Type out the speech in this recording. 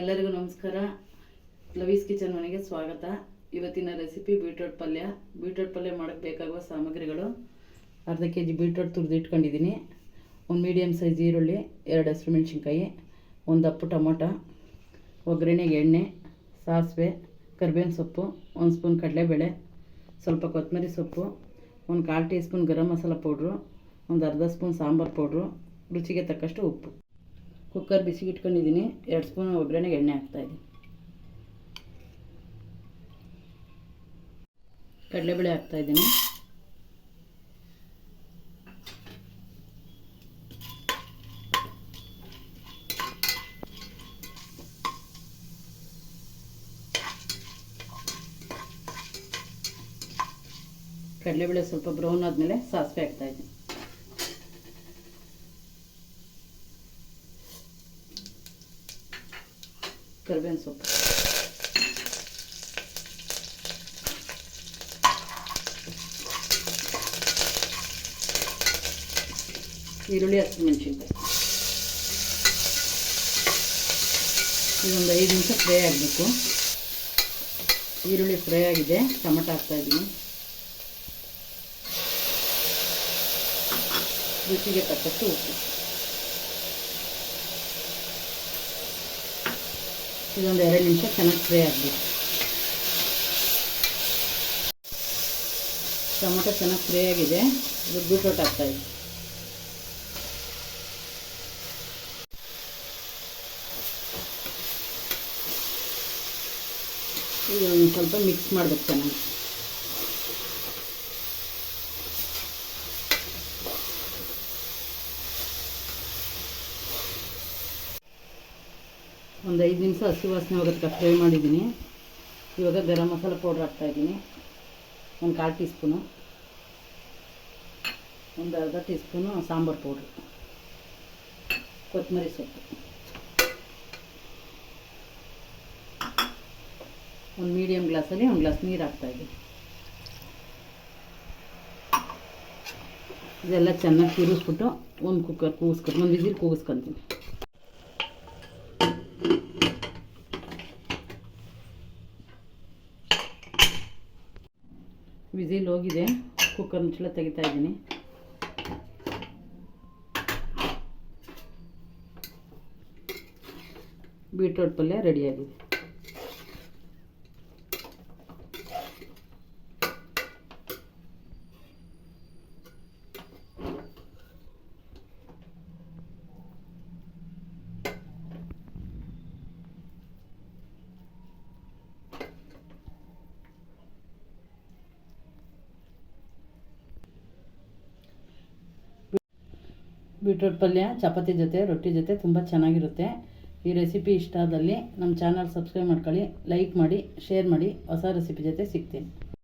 ಎಲ್ಲರಿಗೂ ನಮಸ್ಕಾರ. ಲವೀಸ್ ಕಿಚನ್ ಮನೆಗೆ ಸ್ವಾಗತ. ಇವತ್ತಿನ ರೆಸಿಪಿ ಬೀಟ್ರೋಟ್ ಪಲ್ಯ. ಬೀಟ್ರೋಟ್ ಪಲ್ಯ ಮಾಡೋಕ್ಕೆ ಬೇಕಾಗುವ ಸಾಮಗ್ರಿಗಳು. ಅರ್ಧ ಕೆ ಜಿ ಬೀಟ್ರೋಟ್ ತುರಿದು ಇಟ್ಕೊಂಡಿದ್ದೀನಿ. ಒಂದು ಮೀಡಿಯಮ್ ಸೈಜ್ ಈರುಳ್ಳಿ, ಎರಡು ಹಸಿರು ಮೆಣಸಿನ್ಕಾಯಿ, ಒಂದು ಅಪ್ಪು ಟೊಮೊಟೊ, ಒಗ್ಗರಣೆಗೆ ಎಣ್ಣೆ, ಸಾಸಿವೆ, ಕರಿಬೇವಿನ ಸೊಪ್ಪು, ಒಂದು ಸ್ಪೂನ್ ಕಡಲೆಬೇಳೆ, ಸ್ವಲ್ಪ ಕೊತ್ತಂಬರಿ ಸೊಪ್ಪು, ಒಂದು ಕಾಲು teaspoon garam masala powder, ಒಂದು ಅರ್ಧ ಸ್ಪೂನ್ ಸಾಂಬಾರು ಪೌಡ್ರು, ರುಚಿಗೆ ತಕ್ಕಷ್ಟು ಉಪ್ಪು. ಕುಕ್ಕರ್ ಬಿಸಿ ಇಟ್ಕೊಂಡಿದ್ದೀನಿ. ಎರಡು ಸ್ಪೂನ್ ಒಗ್ಗರಣೆಗೆ ಎಣ್ಣೆ ಹಾಕ್ತಾಯಿದ್ದೀನಿ ಕಡಲೆಬೇಳೆ ಹಾಕ್ತಾಯಿದ್ದೀನಿ ಕಡಲೆಬೇಳೆ ಸ್ವಲ್ಪ ಬ್ರೌನ್ ಆದಮೇಲೆ ಸಾಸಿವೆ ಹಾಕ್ತಾಯಿದ್ದೀನಿ ಕರಿಬೇವಿನ ಸೊಪ್ಪು. ಈರುಳ್ಳಿ ಹಸಿಮೆಣಸಿನ್ಕಾಯಿ ಇದೊಂದು ಐದು ನಿಮಿಷ ಫ್ರೈ ಆಗಬೇಕು. ಈರುಳ್ಳಿ ಫ್ರೈ ಆಗಿದೆ, ಟೊಮೆಟೊ ಹಾಕ್ತಾಯಿದ್ದೀನಿ ರುಚಿಗೆ ತಕ್ಕಷ್ಟು ಉಪ್ಪು. ಇದೊಂದು ಎರಡು ನಿಮಿಷ ಚೆನ್ನಾಗಿ ಫ್ರೈ ಆಗಬೇಕು. ಟೊಮೊಟೊ ಚೆನ್ನಾಗಿ ಫ್ರೈ ಆಗಿದೆ. ಇದು ಬೀಟ್ರೋಟ್ ಹಾಕ್ತಾಯಿದೆ ಒಂದು ಸ್ವಲ್ಪ ಮಿಕ್ಸ್ ಮಾಡಬೇಕು ಚೆನ್ನಾಗಿ. ಒಂದು ಐದು ನಿಮಿಷ ಹಸಿ ವಾಸನೆ ಹೋಗೋದಕ್ಕೆ ಫ್ರೈ ಮಾಡಿದ್ದೀನಿ. ಇವಾಗ ಗರಂ ಮಸಾಲೆ ಪೌಡ್ರ್ ಹಾಕ್ತಾಯಿದ್ದೀನಿ ಒಂದು ಕಾಲು ಟೀ ಸ್ಪೂನು ಒಂದು ಅರ್ಧ ಟೀ ಸ್ಪೂನು ಸಾಂಬಾರು ಪೌಡ್ರ್ ಕೊತ್ತಂಬರಿ ಸೊಪ್ಪು. ಒಂದು ಮೀಡಿಯಮ್ ಗ್ಲಾಸಲ್ಲಿ ಒಂದು ಗ್ಲಾಸ್ ನೀರು ಹಾಕ್ತಾಯಿದ್ದೀನಿ ಇದೆಲ್ಲ ಚೆನ್ನಾಗಿ ತಿರುಗಿಸ್ಬಿಟ್ಟು ಒಂದು ಕುಕ್ಕರ್ ಕೂಗಿಸ್ಕೊಂಡು ಒಂದು ವಿಸಿಲ್ ಕೂಗಿಸ್ಕೊತೀನಿ. ವಿಸಿಲ್ ಹೋಗಿದೆ. ಕುಕ್ಕರ್ ಮುಚ್ಚಳ ತೆಗಿತಾ ಇದ್ದೀನಿ. ಬೀಟ್ರೋಟ್ ಪಲ್ಯ ರೆಡಿಯಾಗಿದೆ ಬೀಟ್ರೋಟ್ ಪಲ್ಯ, ಚಪಾತಿ ಜೊತೆ, ರೊಟ್ಟಿ ಜೊತೆ ತುಂಬ ಚೆನ್ನಾಗಿರುತ್ತೆ. ಈ ರೆಸಿಪಿ ಇಷ್ಟ ಆದಲ್ಲಿ ನಮ್ಮ ಚಾನಲ್ ಸಬ್ಸ್ಕ್ರೈಬ್ ಮಾಡ್ಕೊಳ್ಳಿ ಲೈಕ್ ಮಾಡಿ ಶೇರ್ ಮಾಡಿ, ಹೊಸ ರೆಸಿಪಿ ಜೊತೆ ಸಿಗ್ತೀನಿ.